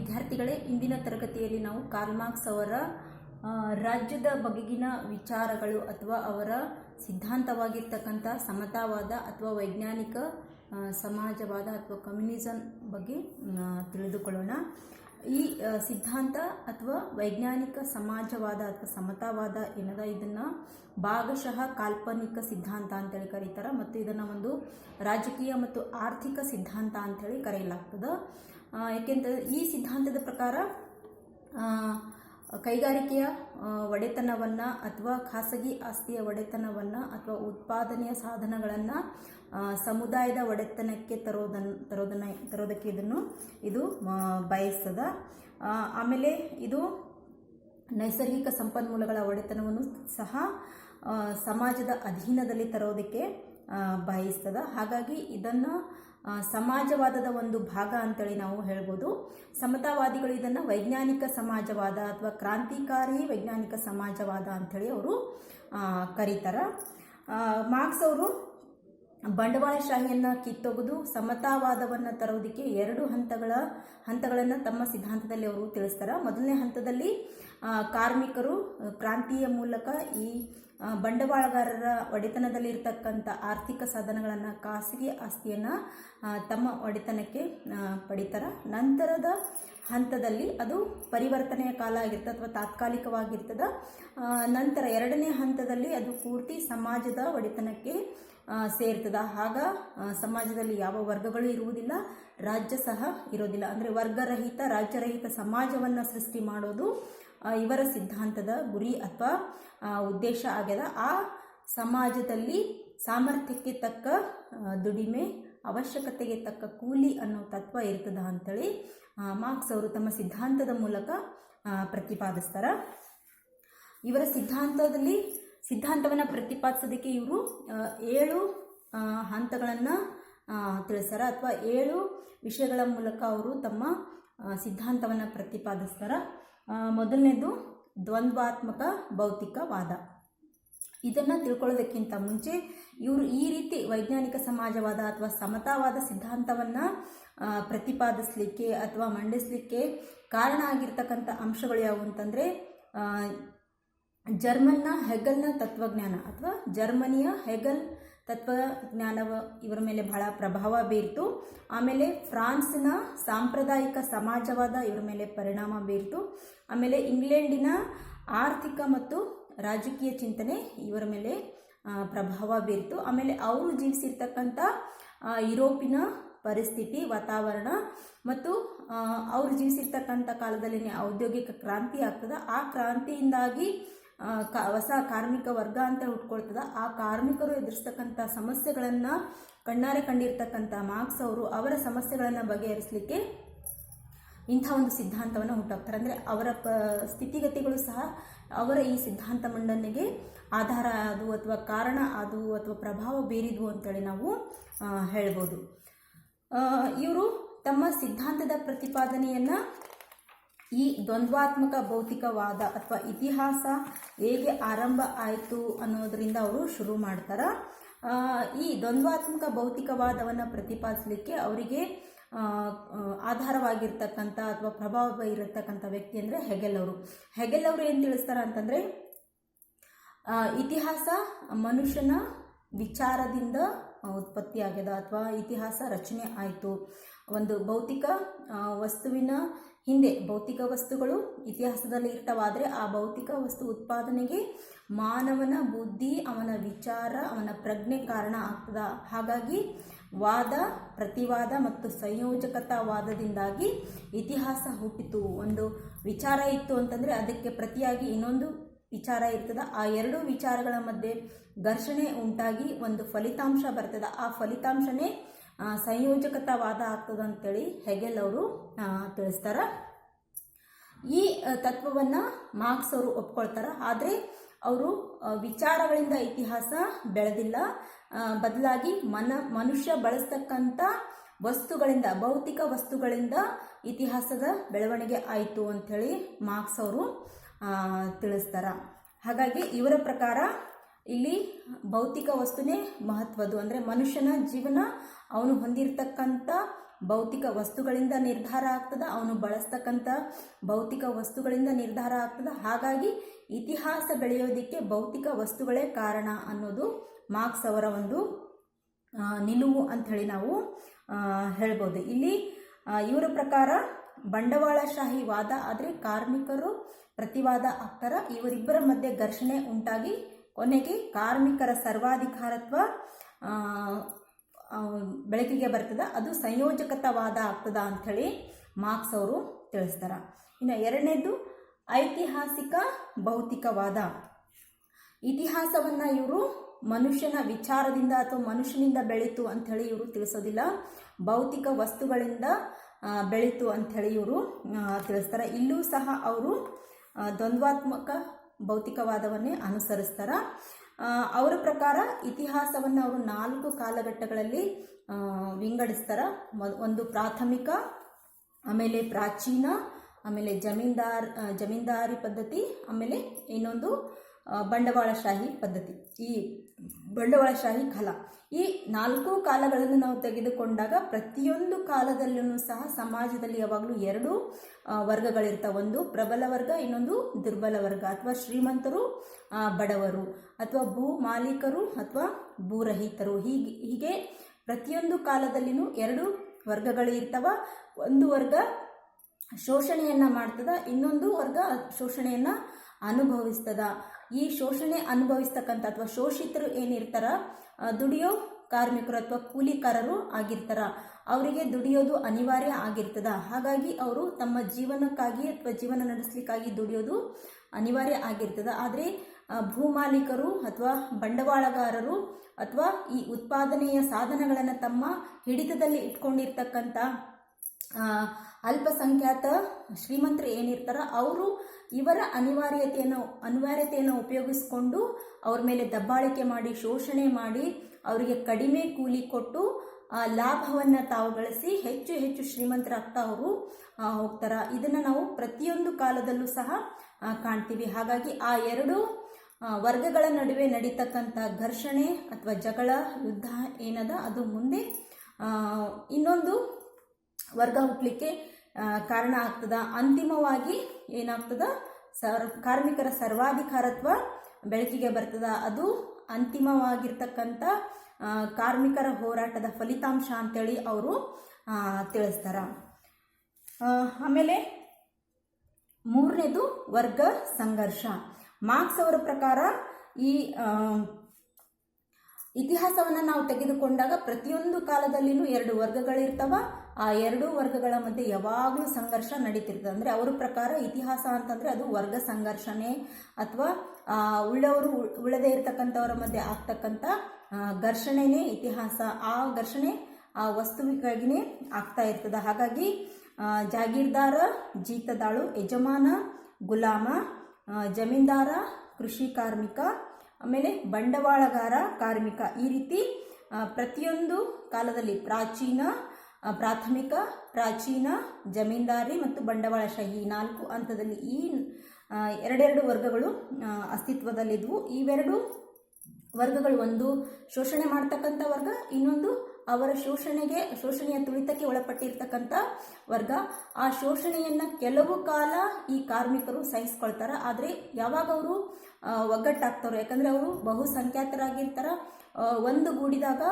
ವಿದ್ಯಾರ್ಥಿಗಳೇ ಇಂದಿನ ತರಗತಿಯಲ್ಲಿ ನಾವು ಕಾರ್ಲ್ ಮಾರ್ಕ್ಸ್ ಅವರ ರಾಜ್ಯದ ಬಗೆಗಿನ ವಿಚಾರಗಳು ಅಥವಾ ಅವರ ಸಿದ್ಧಾಂತವಾಗಿರ್ತಕ್ಕಂಥ ಸಮತಾವಾದ ಅಥವಾ ವೈಜ್ಞಾನಿಕ ಸಮಾಜವಾದ ಅಥವಾ ಕಮ್ಯುನಿಸಂ ಬಗ್ಗೆ ತಿಳಿದುಕೊಳ್ಳೋಣ. ಈ ಸಿದ್ಧಾಂತ ಅಥವಾ ವೈಜ್ಞಾನಿಕ ಸಮಾಜವಾದ ಅಥವಾ ಸಮತಾವಾದ ಏನದ ಇದನ್ನು ಭಾಗಶಃ ಕಾಲ್ಪನಿಕ ಸಿದ್ಧಾಂತ ಅಂತೇಳಿ ಕರೀತಾರೆ. ಮತ್ತು ಇದನ್ನು ಒಂದು ರಾಜಕೀಯ ಮತ್ತು ಆರ್ಥಿಕ ಸಿದ್ಧಾಂತ ಅಂತೇಳಿ ಕರೆಯಲಾಗ್ತದೆ. ಏಕೆಂದರೆ ಈ ಸಿದ್ಧಾಂತದ ಪ್ರಕಾರ ಕೈಗಾರಿಕೆಯ ಒಡೆತನವನ್ನು ಅಥವಾ ಖಾಸಗಿ ಆಸ್ತಿಯ ಒಡೆತನವನ್ನು ಅಥವಾ ಉತ್ಪಾದನೆಯ ಸಾಧನಗಳನ್ನು ಸಮುದಾಯದ ಒಡೆತನಕ್ಕೆ ತರೋದನ್ನು ತರೋದನ್ನ, ತರೋದಕ್ಕೆ ಇದನ್ನು ಇದು ಬಯಸ್ತದ. ಆಮೇಲೆ ಇದು ನೈಸರ್ಗಿಕ ಸಂಪನ್ಮೂಲಗಳ ಒಡೆತನವನ್ನು ಸಹ ಸಮಾಜದ ಅಧೀನದಲ್ಲಿ ತರೋದಕ್ಕೆ ಬಯಸ್ತದ. ಹಾಗಾಗಿ ಇದನ್ನು ಸಮಾಜವಾದದ ಒಂದು ಭಾಗ ಅಂತೇಳಿ ನಾವು ಹೇಳ್ಬೋದು. ಸಮತಾವಾದಿಗಳು ಇದನ್ನು ವೈಜ್ಞಾನಿಕ ಸಮಾಜವಾದ ಅಥವಾ ಕ್ರಾಂತಿಕಾರಿ ವೈಜ್ಞಾನಿಕ ಸಮಾಜವಾದ ಅಂಥೇಳಿ ಅವರು ಕರೀತಾರೆ. ಮಾರ್ಕ್ಸ್ ಅವರು ಬಂಡವಾಳಶಾಹಿಯನ್ನು ಕಿತ್ತೊಗೆದು ಸಮತಾವಾದವನ್ನು ತರೋದಕ್ಕೆ ಎರಡು ಹಂತಗಳ, ಹಂತಗಳನ್ನು ತಮ್ಮ ಸಿದ್ಧಾಂತದಲ್ಲಿ ಅವರು ತಿಳಿಸ್ತಾರೆ. ಮೊದಲನೇ ಹಂತದಲ್ಲಿ ಕಾರ್ಮಿಕರು, ಕ್ರಾಂತಿಯ ಮೂಲಕ ಈ ಬಂಡವಾಳಗಾರರ ಒಡೆತನದಲ್ಲಿರ್ತಕ್ಕಂಥ ಆರ್ಥಿಕ ಸಾಧನಗಳನ್ನು ಖಾಸಗಿ ಆಸ್ತಿಯನ್ನು ತಮ್ಮ ಒಡೆತನಕ್ಕೆ ಪಡಿತಾರೆ. ನಂತರದ ಹಂತದಲ್ಲಿ ಅದು ಪರಿವರ್ತನೆಯ ಕಾಲ ಆಗಿರ್ತದೆ ಅಥವಾ ತಾತ್ಕಾಲಿಕವಾಗಿರ್ತದೆ. ನಂತರ ಎರಡನೇ ಹಂತದಲ್ಲಿ ಅದು ಪೂರ್ತಿ ಸಮಾಜದ ಒಡೆತನಕ್ಕೆ ಸೇರ್ತದೆ. ಆಗ ಸಮಾಜದಲ್ಲಿ ಯಾವ ವರ್ಗಗಳು ಇರುವುದಿಲ್ಲ, ರಾಜ್ಯ ಸಹ ಇರೋದಿಲ್ಲ. ಅಂದರೆ ವರ್ಗರಹಿತ, ರಾಜ್ಯರಹಿತ ಸಮಾಜವನ್ನು ಸೃಷ್ಟಿ ಮಾಡೋದು ಇವರ ಸಿದ್ಧಾಂತದ ಗುರಿ ಅಥವಾ ಉದ್ದೇಶ ಆಗ್ಯದ. ಆ ಸಮಾಜದಲ್ಲಿ ಸಾಮರ್ಥ್ಯಕ್ಕೆ ತಕ್ಕ ದುಡಿಮೆ, ಅವಶ್ಯಕತೆಗೆ ತಕ್ಕ ಕೂಲಿ ಅನ್ನೋ ತತ್ವ ಇರ್ತದ ಅಂತೇಳಿ ಮಾರ್ಕ್ಸ್ ಅವರು ತಮ್ಮ ಸಿದ್ಧಾಂತದ ಮೂಲಕ ಪ್ರತಿಪಾದಿಸ್ತಾರ. ಇವರ ಸಿದ್ಧಾಂತದಲ್ಲಿ, ಸಿದ್ಧಾಂತವನ್ನು ಪ್ರತಿಪಾದಿಸೋದಕ್ಕೆ ಇವರು ಏಳು ಹಂತಗಳನ್ನು ತಿಳಿಸ್ತಾರ ಅಥವಾ ಏಳು ವಿಷಯಗಳ ಮೂಲಕ ಅವರು ತಮ್ಮ ಸಿದ್ಧಾಂತವನ್ನು ಪ್ರತಿಪಾದಿಸ್ತಾರೆ. ಮೊದಲನೇದು ದ್ವಂದ್ವಾತ್ಮಕ ಭೌತಿಕವಾದ. ಇದನ್ನು ತಿಳ್ಕೊಳ್ಳೋದಕ್ಕಿಂತ ಮುಂಚೆ ಇವರು ಈ ರೀತಿ ವೈಜ್ಞಾನಿಕ ಸಮಾಜವಾದ ಅಥವಾ ಸಮತಾವಾದ ಸಿದ್ಧಾಂತವನ್ನು ಪ್ರತಿಪಾದಿಸಲಿಕ್ಕೆ ಅಥವಾ ಮಂಡಿಸಲಿಕ್ಕೆ ಕಾರಣ ಆಗಿರ್ತಕ್ಕಂಥ ಅಂಶಗಳು ಯಾವುವು ಅಂತಂದರೆ ಜರ್ಮನ್ನ ಹೆಗಲ್ನ ತತ್ವಜ್ಞಾನ ಅಥವಾ ಜರ್ಮನಿಯ ಹೆಗಲ್ ತತ್ವಜ್ಞಾನವ ಇವರ ಮೇಲೆ ಬಹಳ ಪ್ರಭಾವ ಬೀರ್ತು. ಆಮೇಲೆ ಫ್ರಾನ್ಸ್ನ ಸಾಂಪ್ರದಾಯಿಕ ಸಮಾಜವಾದ ಇವರ ಮೇಲೆ ಪರಿಣಾಮ ಬೀರ್ತು. ಆಮೇಲೆ ಇಂಗ್ಲೆಂಡಿನ ಆರ್ಥಿಕ ಮತ್ತು ರಾಜಕೀಯ ಚಿಂತನೆ ಇವರ ಮೇಲೆ ಪ್ರಭಾವ ಬೀರ್ತು. ಆಮೇಲೆ ಅವರು ಜೀವಿಸಿರ್ತಕ್ಕಂಥ ಯುರೋಪಿನ ಪರಿಸ್ಥಿತಿ, ವಾತಾವರಣ ಮತ್ತು ಅವರು ಜೀವಿಸಿರ್ತಕ್ಕಂಥ ಕಾಲದಲ್ಲಿ ಔದ್ಯೋಗಿಕ ಕ್ರಾಂತಿ ಆಗ್ತದೆ. ಆ ಕ್ರಾಂತಿಯಿಂದಾಗಿ ಕ, ಹೊಸ ಕಾರ್ಮಿಕ ವರ್ಗ ಅಂತ ಹುಟ್ಕೊಳ್ತದ ಆ ಕಾರ್ಮಿಕರು ಎದುರಿಸ್ತಕ್ಕಂಥ ಸಮಸ್ಯೆಗಳನ್ನು ಕಣ್ಣಾರೆ ಕಂಡಿರ್ತಕ್ಕಂಥ ಮಾರ್ಕ್ಸ್ ಅವರು ಅವರ ಸಮಸ್ಯೆಗಳನ್ನು ಬಗೆಹರಿಸಲಿಕ್ಕೆ ಇಂಥ ಒಂದು ಸಿದ್ಧಾಂತವನ್ನು ಹುಟ್ಟಾಕ್ತಾರೆ ಅಂದರೆ ಅವರ ಪ, ಸ್ಥಿತಿಗತಿಗಳು ಸಹ ಅವರ ಈ ಸಿದ್ಧಾಂತ ಮಂಡನೆಗೆ ಆಧಾರ ಅದು ಅಥವಾ ಕಾರಣ ಅದು ಅಥವಾ ಪ್ರಭಾವ ಬೀರಿದ್ವು ಅಂತೇಳಿ ನಾವು ಹೇಳ್ಬೋದು. ಇವರು ತಮ್ಮ ಸಿದ್ಧಾಂತದ ಪ್ರತಿಪಾದನೆಯನ್ನು ಈ ದ್ವಂದ್ವಾತ್ಮಕ ಭೌತಿಕವಾದ ಅಥವಾ ಇತಿಹಾಸ ಹೇಗೆ ಆರಂಭ ಆಯಿತು ಅನ್ನೋದರಿಂದ ಅವರು ಶುರು ಮಾಡ್ತಾರೆ. ಈ ದ್ವಂದ್ವಾತ್ಮಕ ಭೌತಿಕವಾದವನ್ನು ಪ್ರತಿಪಾದಿಸಲಿಕ್ಕೆ ಅವರಿಗೆ ಆಧಾರವಾಗಿರ್ತಕ್ಕಂಥ ಅಥವಾ ಪ್ರಭಾವ ಬೀರತಕ್ಕಂಥ ವ್ಯಕ್ತಿ ಅಂದರೆ ಹೆಗೆಲ್ ಅವರು. ಹೆಗೆಲ್ ಅವರು ಏನು ತಿಳಿಸ್ತಾರೆ ಅಂತಂದರೆ ಇತಿಹಾಸ ಮನುಷ್ಯನ ವಿಚಾರದಿಂದ ಉತ್ಪತ್ತಿಯಾಗ್ಯದ ಅಥವಾ ಇತಿಹಾಸ ರಚನೆ ಆಯಿತು. ಒಂದು ಭೌತಿಕ ವಸ್ತುವಿನ ಹಿಂದೆ, ಭೌತಿಕ ವಸ್ತುಗಳು ಇತಿಹಾಸದಲ್ಲಿ ಇರ್ತವಾದರೆ ಆ ಭೌತಿಕ ವಸ್ತು ಉತ್ಪಾದನೆಗೆ ಮಾನವನ ಬುದ್ಧಿ, ಅವನ ವಿಚಾರ, ಅವನ ಪ್ರಜ್ಞೆ ಕಾರಣ ಆಗ್ತದ. ಹಾಗಾಗಿ ವಾದ, ಪ್ರತಿವಾದ ಮತ್ತು ಸಂಯೋಜಕತಾವಾದದಿಂದಾಗಿ ಇತಿಹಾಸ ಹುಟ್ಟಿತು. ಒಂದು ವಿಚಾರ ಇತ್ತು ಅಂತಂದರೆ ಅದಕ್ಕೆ ಪ್ರತಿಯಾಗಿ ಇನ್ನೊಂದು ವಿಚಾರ ಇರ್ತದೆ. ಆ ಎರಡು ವಿಚಾರಗಳ ಮಧ್ಯೆ ಘರ್ಷಣೆ ಉಂಟಾಗಿ ಒಂದು ಫಲಿತಾಂಶ ಬರ್ತದೆ. ಆ ಫಲಿತಾಂಶನೇ ಸಂಯೋಜಕತಾವಾದ ಆಗ್ತದೆ ಅಂತೇಳಿ ಹೆಗೆಲ್ ಅವರು ತಿಳಿಸ್ತಾರೆ. ಈ ತತ್ವವನ್ನು ಮಾರ್ಕ್ಸ್ ಅವರು ಒಪ್ಕೊಳ್ತಾರೆ. ಆದರೆ ಅವರು ವಿಚಾರಗಳಿಂದ ಇತಿಹಾಸ ಬೆಳೆದಿಲ್ಲ. ಬದಲಾಗಿ ಮನ, ಮನುಷ್ಯ ಬಳಸ್ತಕ್ಕಂಥ ವಸ್ತುಗಳಿಂದ, ಭೌತಿಕ ವಸ್ತುಗಳಿಂದ ಇತಿಹಾಸದ ಬೆಳವಣಿಗೆ ಆಯಿತು ಅಂಥೇಳಿ ಮಾರ್ಕ್ಸ್ ಅವರು ತಿಳಿಸ್ತಾರೆ. ಹಾಗಾಗಿ ಇವರ ಪ್ರಕಾರ ಇಲ್ಲಿ ಭೌತಿಕ ವಸ್ತುನೇ ಮಹತ್ವದ್ದು. ಅಂದರೆ ಮನುಷ್ಯನ ಜೀವನ ಅವನು ಹೊಂದಿರತಕ್ಕಂಥ ಭೌತಿಕ ವಸ್ತುಗಳಿಂದ ನಿರ್ಧಾರ ಆಗ್ತದೆ, ಅವನು ಬಳಸ್ತಕ್ಕಂಥ ಭೌತಿಕ ವಸ್ತುಗಳಿಂದ ನಿರ್ಧಾರ ಆಗ್ತದೆ. ಹಾಗಾಗಿ ಇತಿಹಾಸ ಬೆಳೆಯೋದಕ್ಕೆ ಭೌತಿಕ ವಸ್ತುಗಳೇ ಕಾರಣ ಅನ್ನೋದು ಮಾರ್ಕ್ಸ್ ಅವರ ಒಂದು ನಿಲುವು ಅಂಥೇಳಿ ನಾವು ಹೇಳ್ಬೋದು. ಇಲ್ಲಿ ಇವರ ಪ್ರಕಾರ ಬಂಡವಾಳಶಾಹಿ ವಾದ ಆದರೆ ಕಾರ್ಮಿಕರು ಪ್ರತಿವಾದ ಆಗ್ತಾರ. ಇವರಿಬ್ಬರ ಮಧ್ಯೆ ಘರ್ಷಣೆ ಉಂಟಾಗಿ ಕೊನೆಗೆ ಕಾರ್ಮಿಕರ ಸರ್ವಾಧಿಕಾರತ್ವ ಬೆಳಕಿಗೆ ಬರ್ತದ. ಅದು ಸಂಯೋಜಕತವಾದ ಆಗ್ತದ ಅಂಥೇಳಿ ಮಾರ್ಕ್ಸ್ ಅವರು ತಿಳಿಸ್ತಾರೆ. ಇನ್ನು ಎರಡನೇದು ಐತಿಹಾಸಿಕ ಭೌತಿಕವಾದ. ಇತಿಹಾಸವನ್ನು ಇವರು ಮನುಷ್ಯನ ವಿಚಾರದಿಂದ ಅಥವಾ ಮನುಷ್ಯನಿಂದ ಬೆಳೀತು ಅಂಥೇಳಿ ಇವರು ತಿಳಿಸೋದಿಲ್ಲ. ಭೌತಿಕ ವಸ್ತುಗಳಿಂದ ಬೆಳೀತು ಅಂಥೇಳಿ ಇವರು ತಿಳಿಸ್ತಾರೆ. ಇಲ್ಲೂ ಸಹ ಅವರು ದ್ವಂದ್ವಾತ್ಮಕ ಭೌತಿಕವಾದವನ್ನೇ ಅನುಸರಿಸ್ತಾರ. ಅವರ ಪ್ರಕಾರ ಇತಿಹಾಸವನ್ನು ಅವರು ನಾಲ್ಕು ಕಾಲಘಟ್ಟಗಳಲ್ಲಿ ವಿಂಗಡಿಸ್ತಾರ. ಒಂದು ಪ್ರಾಥಮಿಕ, ಆಮೇಲೆ ಪ್ರಾಚೀನ, ಆಮೇಲೆ ಜಮೀನ್ದಾರ್ ಜಮೀನ್ದಾರಿ ಪದ್ಧತಿ, ಆಮೇಲೆ ಇನ್ನೊಂದು ಬಂಡವಾಳಶಾಹಿ ಪದ್ಧತಿ. ಈ ಬಂಡವಾಳಶಾಹಿ ಕಾಲ. ಈ ನಾಲ್ಕು ಕಾಲಗಳನ್ನು ನಾವು ತೆಗೆದುಕೊಂಡಾಗ ಪ್ರತಿಯೊಂದು ಕಾಲದಲ್ಲೂ ಸಹ ಸಮಾಜದಲ್ಲಿ ಯಾವಾಗಲೂ ಎರಡು ವರ್ಗಗಳಿರ್ತಾವೆ. ಒಂದು ಪ್ರಬಲ ವರ್ಗ, ಇನ್ನೊಂದು ದುರ್ಬಲ ವರ್ಗ ಅಥವಾ ಶ್ರೀಮಂತರು ಬಡವರು ಅಥವಾ ಭೂ ಮಾಲೀಕರು ಅಥವಾ ಭೂರಹಿತರು ಹೀಗೆ ಹೀಗೆ ಪ್ರತಿಯೊಂದು ಕಾಲದಲ್ಲಿನೂ ಎರಡು ವರ್ಗಗಳು ಇರ್ತವ. ಒಂದು ವರ್ಗ ಶೋಷಣೆಯನ್ನ ಮಾಡ್ತದ, ಇನ್ನೊಂದು ವರ್ಗ ಶೋಷಣೆಯನ್ನ ಅನುಭವಿಸ್ತದ. ಈ ಶೋಷಣೆ ಅನುಭವಿಸ್ತಕ್ಕಂಥ ಅಥವಾ ಶೋಷಿತರು ಏನಿರ್ತಾರ? ದುಡಿಯೋ ಕಾರ್ಮಿಕರು ಅಥವಾ ಕೂಲಿಕಾರರು ಆಗಿರ್ತಾರ. ಅವರಿಗೆ ದುಡಿಯೋದು ಅನಿವಾರ್ಯ ಆಗಿರ್ತದ. ಹಾಗಾಗಿ ಅವರು ತಮ್ಮ ಜೀವನಕ್ಕಾಗಿ ಅಥವಾ ಜೀವನ ನಡೆಸಲಿಕ್ಕಾಗಿ ದುಡಿಯೋದು ಅನಿವಾರ್ಯ ಆಗಿರ್ತದ. ಆದರೆ ಭೂಮಾಲೀಕರು ಅಥವಾ ಬಂಡವಾಳಗಾರರು ಅಥವಾ ಈ ಉತ್ಪಾದನೆಯ ಸಾಧನಗಳನ್ನು ತಮ್ಮ ಹಿಡಿತದಲ್ಲಿ ಇಟ್ಕೊಂಡಿರ್ತಕ್ಕಂಥ ಅಲ್ಪಸಂಖ್ಯಾತ ಶ್ರೀಮಂತರು ಏನಿರ್ತಾರ ಅವರು ಇವರ ಅನಿವಾರ್ಯತೆಯನ್ನು ಅನಿವಾರ್ಯತೆಯನ್ನು ಉಪಯೋಗಿಸಿಕೊಂಡು ಅವ್ರ ಮೇಲೆ ದಬ್ಬಾಳಿಕೆ ಮಾಡಿ, ಶೋಷಣೆ ಮಾಡಿ ಅವರಿಗೆ ಕಡಿಮೆ ಕೂಲಿ ಕೊಟ್ಟು ಲಾಭವನ್ನು ತಾವು ಗಳಿಸಿ ಹೆಚ್ಚು ಹೆಚ್ಚು ಶ್ರೀಮಂತರಾಗ್ತಾ ಅವರು ಹೋಗ್ತಾರ. ಇದನ್ನು ನಾವು ಪ್ರತಿಯೊಂದು ಕಾಲದಲ್ಲೂ ಸಹ ಕಾಣ್ತೀವಿ. ಹಾಗಾಗಿ ಆ ಎರಡು ವರ್ಗಗಳ ನಡುವೆ ನಡೀತಕ್ಕಂಥ ಘರ್ಷಣೆ ಅಥವಾ ಜಗಳ, ಯುದ್ಧ ಏನದ ಅದು ಮುಂದೆ ಇನ್ನೊಂದು ವರ್ಗ ಹುಟ್ಟಲಿಕ್ಕೆ ಕಾರಣ ಆಗ್ತದ. ಅಂತಿಮವಾಗಿ ಏನಾಗ್ತದ? ಸರ್, ಕಾರ್ಮಿಕರ ಸರ್ವಾಧಿಕಾರತ್ವ ಬೆಳಕಿಗೆ ಬರ್ತದ. ಅದು ಅಂತಿಮವಾಗಿರ್ತಕ್ಕಂಥ ಕಾರ್ಮಿಕರ ಹೋರಾಟದ ಫಲಿತಾಂಶ ಅಂತೇಳಿ ಅವರು ತಿಳಿಸ್ತಾರ. ಆಮೇಲೆ ಮೂರನೇದು ವರ್ಗ ಸಂಘರ್ಷ. ಮಾರ್ಕ್ಸ್ ಅವರ ಪ್ರಕಾರ ಈ ಇತಿಹಾಸವನ್ನು ನಾವು ತೆಗೆದುಕೊಂಡಾಗ ಪ್ರತಿಯೊಂದು ಕಾಲದಲ್ಲಿನೂ ಎರಡು ವರ್ಗಗಳಿರ್ತಾವ. ಆ ಎರಡೂ ವರ್ಗಗಳ ಮಧ್ಯೆ ಯಾವಾಗಲೂ ಸಂಘರ್ಷ ನಡೀತಿರ್ತದೆ. ಅಂದರೆ ಅವ್ರ ಪ್ರಕಾರ ಇತಿಹಾಸ ಅಂತಂದರೆ ಅದು ವರ್ಗ ಸಂಘರ್ಷನೇ ಅಥವಾ ಉಳ್ಳವರು ಉಳ್- ಉಳ್ಳದೇ ಇರತಕ್ಕಂಥವರ ಮಧ್ಯೆ ಆಗ್ತಕ್ಕಂಥ ಘರ್ಷಣೆನೇ ಇತಿಹಾಸ. ಆ ಘರ್ಷಣೆ, ಆ ವಸ್ತುವಿಗಾಗಿನೇ ಆಗ್ತಾ ಇರ್ತದೆ. ಹಾಗಾಗಿ ಜಾಗೀರ್ದಾರ, ಜೀತದಾಳು, ಯಜಮಾನ, ಗುಲಾಮ ಜಮೀನ್ದಾರ, ಕೃಷಿ ಕಾರ್ಮಿಕ, ಆಮೇಲೆ ಬಂಡವಾಳಗಾರ, ಕಾರ್ಮಿಕ ಈ ರೀತಿ ಪ್ರತಿಯೊಂದು ಕಾಲದಲ್ಲಿ ಪ್ರಾಚೀನ ಪ್ರಾಥಮಿಕ ಪ್ರಾಚೀನ ಜಮೀನ್ದಾರಿ ಮತ್ತು ಬಂಡವಾಳಶಾಹಿ ನಾಲ್ಕು ಹಂತದಲ್ಲಿ ಈ ಎರಡೆರಡು ವರ್ಗಗಳು ಆ, ಅಸ್ತಿತ್ವದಲ್ಲಿದ್ವು. ಇವೆರಡು ವರ್ಗಗಳು ಒಂದು ಶೋಷಣೆ ಮಾಡ್ತಕ್ಕಂಥ ವರ್ಗ ಇನ್ನೊಂದು ಅವರ ಶೋಷಣೆಗೆ ಶೋಷಣೆಯ ತುಳಿತಕ್ಕೆ ಒಳಪಟ್ಟಿರ್ತಕ್ಕಂಥ ವರ್ಗ. ಆ ಶೋಷಣೆಯನ್ನು ಕೆಲವು ಕಾಲ ಈ ಕಾರ್ಮಿಕರು ಸಹಿಸ್ಕೊಳ್ತಾರೆ. ಆದರೆ ಯಾವಾಗ ಅವರು ಒಗ್ಗಟ್ಟಾಗ್ತಾರೋ? ಯಾಕಂದರೆ ಅವರು ಬಹುಸಂಖ್ಯಾತರಾಗಿರ್ತಾರೆ. ಒಂದು ಗೂಡಿದಾಗ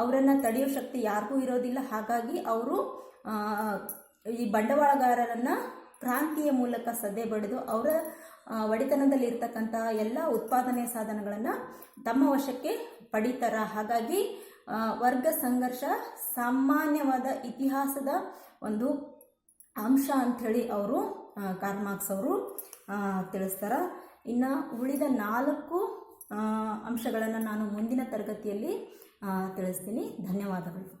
ಅವರನ್ನು ತಡೆಯೋ ಶಕ್ತಿ ಯಾರಿಗೂ ಇರೋದಿಲ್ಲ. ಹಾಗಾಗಿ ಅವರು ಈ ಬಂಡವಾಳಗಾರರನ್ನು ಕ್ರಾಂತಿಯ ಮೂಲಕ ಸದೆ ಬಡಿದು ಅವರ ಒಡೆತನದಲ್ಲಿ ಇರ್ತಕ್ಕಂತಹ ಎಲ್ಲ ಉತ್ಪಾದನೆ ಸಾಧನಗಳನ್ನು ತಮ್ಮ ವಶಕ್ಕೆ ಪಡಿತಾರ. ಹಾಗಾಗಿ ವರ್ಗ ಸಂಘರ್ಷ ಸಾಮಾನ್ಯವಾದ ಇತಿಹಾಸದ ಒಂದು ಅಂಶ ಅಂಥೇಳಿ ಅವರು ಕಾರ್ಮಾಕ್ಸ್ ಅವರು ತಿಳಿಸ್ತಾರ. ಇನ್ನು ಉಳಿದ ನಾಲ್ಕು ಅಂಶಗಳನ್ನು ನಾನು ಮುಂದಿನ ತರಗತಿಯಲ್ಲಿ ತಿಳಿಸ್ತೀನಿ. ಧನ್ಯವಾದಗಳು.